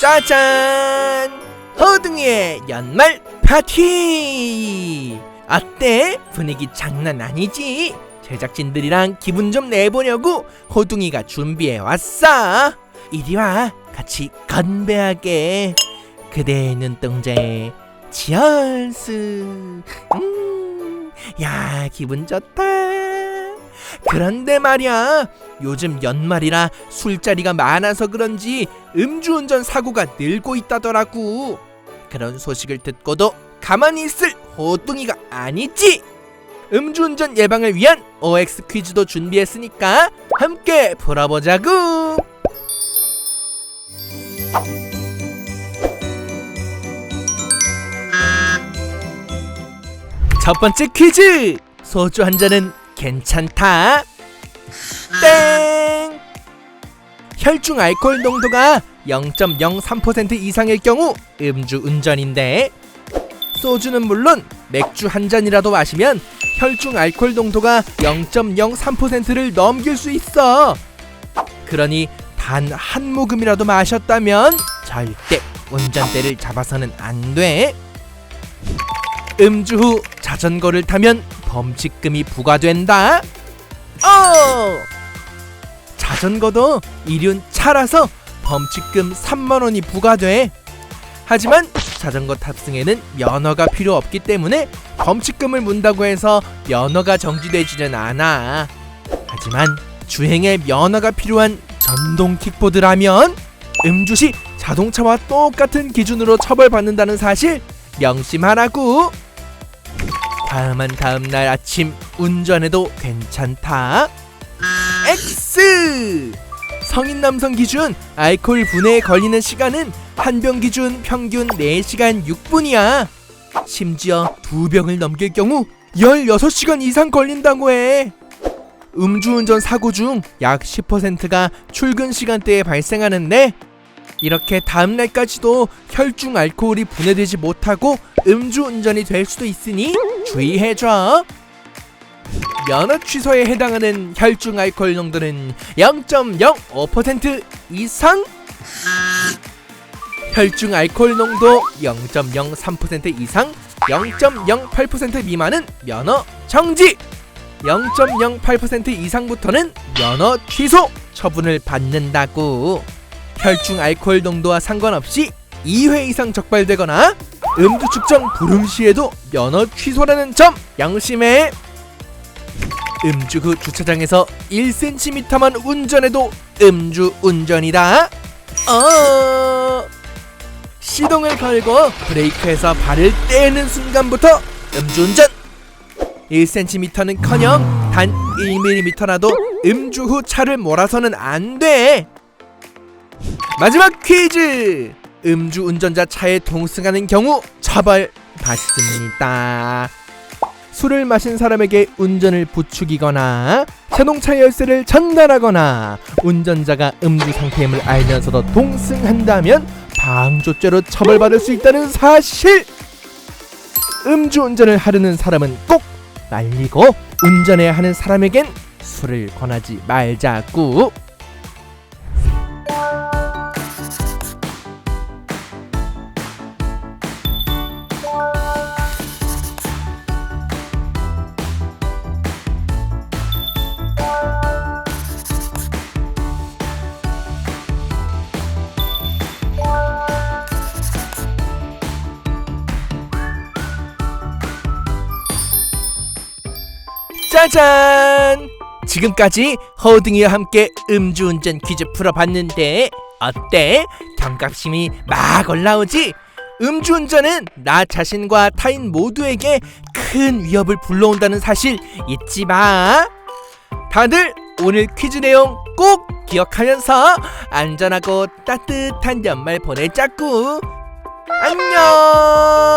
짜잔! 호둥이의 연말 파티! 어때? 분위기 장난 아니지? 제작진들이랑 기분 좀 내보려고 호둥이가 준비해 왔어. 이리 와, 같이 건배하게. 그대의 눈동자에 치얼스. 음, 야, 기분 좋다. 그런데 말이야, 요즘 연말이라 술자리가 많아서 그런지 음주운전 사고가 늘고 있다더라고. 그런 소식을 듣고도 가만히 있을 호뚱이가 아니지. 음주운전 예방을 위한 OX 퀴즈도 준비했으니까 함께 풀어보자구. 첫 번째 퀴즈. 소주 한 잔은 괜찮다. 땡! 혈중 알코올 농도가 0.03% 이상일 경우 음주 운전인데 소주는 물론 맥주 한 잔이라도 마시면 혈중 알코올 농도가 0.03%를 넘길 수 있어. 그러니 단 한 모금이라도 마셨다면 절대 운전대를 잡아서는 안 돼. 음주 후 자전거를 타면 범칙금이 부과된다. 어! 자전거도 이륜 차라서 범칙금 3만 원이 부과돼. 하지만 자전거 탑승에는 면허가 필요 없기 때문에 범칙금을 문다고 해서 면허가 정지되지는 않아. 하지만 주행에 면허가 필요한 전동 킥보드라면 음주 시 자동차와 똑같은 기준으로 처벌받는다는 사실 명심하라고. 다음한 다음날 아침 운전해도 괜찮다. X 성인 남성 기준 알코올 분해에 걸리는 시간은 한 병 기준 평균 4시간 6분이야. 심지어 두 병을 넘길 경우 16시간 이상 걸린다고 해. 음주운전 사고 중 약 10%가 출근 시간대에 발생하는데 이렇게 다음 날까지도 혈중 알코올이 분해되지 못하고 음주운전이 될 수도 있으니 주의해줘. 면허 취소에 해당하는 혈중 알코올 농도는 0.05% 이상. 혈중 알코올 농도 0.03% 이상, 0.08% 미만은 면허 정지. 0.08% 이상부터는 면허 취소 처분을 받는다고. 혈중 알코올 농도와 상관없이 2회 이상 적발되거나 음주 측정 불응 시에도 면허 취소라는 점 양심해. 음주 후 주차장에서 1cm만 운전해도 음주 운전이다. 어. 시동을 걸고 브레이크에서 발을 떼는 순간부터 음주운전. 1cm는커녕 단 1mm라도 음주 후 차를 몰아서는 안 돼. 마지막 퀴즈. 음주 운전자 차에 동승하는 경우 처벌 받습니다. 술을 마신 사람에게 운전을 부추기거나 자동차 열쇠를 전달하거나 운전자가 음주 상태임을 알면서도 동승한다면 방조죄로 처벌받을 수 있다는 사실. 음주 운전을 하려는 사람은 꼭 말리고 운전해야 하는 사람에겐 술을 권하지 말자고. 짜잔! 지금까지 허둥이와 함께 음주운전 퀴즈 풀어봤는데 어때? 경각심이 막 올라오지? 음주운전은 나 자신과 타인 모두에게 큰 위협을 불러온다는 사실 잊지 마. 다들 오늘 퀴즈 내용 꼭 기억하면서 안전하고 따뜻한 연말 보내자꾸. 안녕.